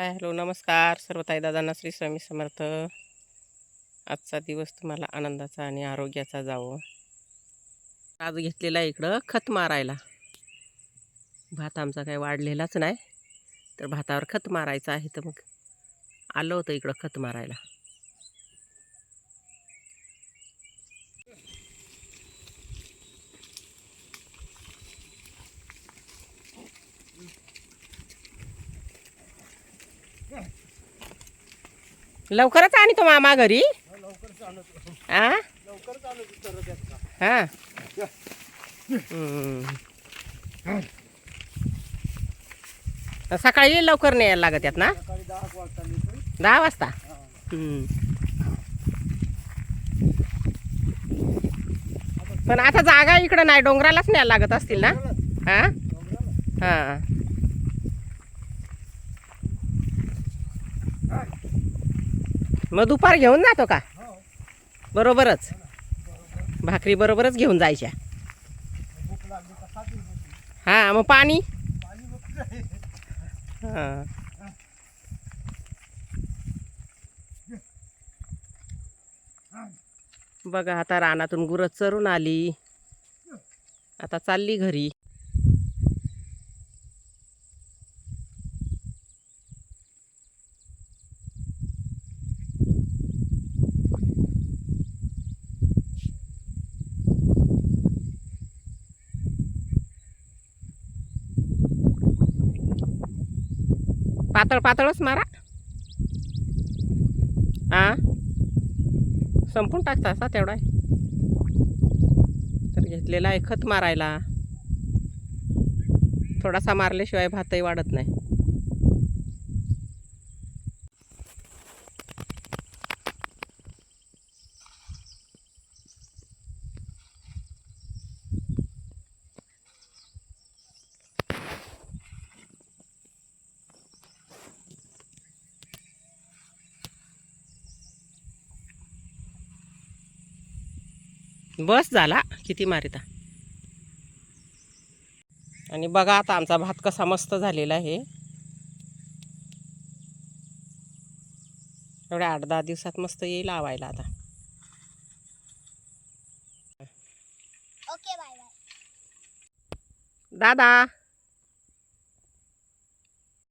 Hi hello नमस्कार. सर्व ताई दादांना श्री स्वामी समर्थ. आजचा दिवस तुम्हाला आनंदाचा आणि आरोग्याचा जावो. आज घेतलेला इकडं खत मारायला. भात आमचा काही वाढलेलाच नाही तर भातावर खत मारायचं आहे तर मग आलं होतं इकडं खत मारायला. लवकरच आणि तो मामा घरी. हा. सकाळी लवकर नाही यायला लागत यात ना? दहा वाजता? पण आता जागा इकडं नाही डोंगरालाच न्यायला लागत असतील ना? हा? हा. मग दुपार घेऊन जातो का? बरोबरच. भाकरी बरोबरच घेऊन जायच्या. हा मग पाणी. हा. बघा आता रानातून गुरं चरून आली. आता चालली घरी. पातळ पातळच मारा. आ? संपून टाकता असा तेवढा आहे. तर घेतलेला आहे खत मारायला. थोडासा मारल्याशिवाय भातही वाढत नाही. बस झाला. किती मारिता? आणि बघा आता आमचा भात कसा मस्त झालेला आहे. एवढ्या आठ दहा दिवसात मस्त येईल लावायला आता. Okay bye bye. दादा.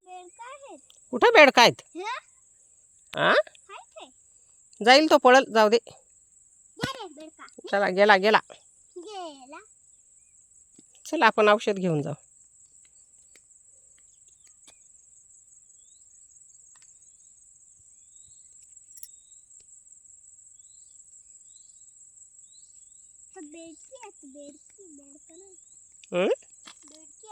आहेत. कुठं बेड काय हा? आ? हाय ते जाईल तो पळल जाऊ दे. चला गेला गेला. चला आपण औषध घेऊन जाऊ. बेडकी बेडकी बेडकी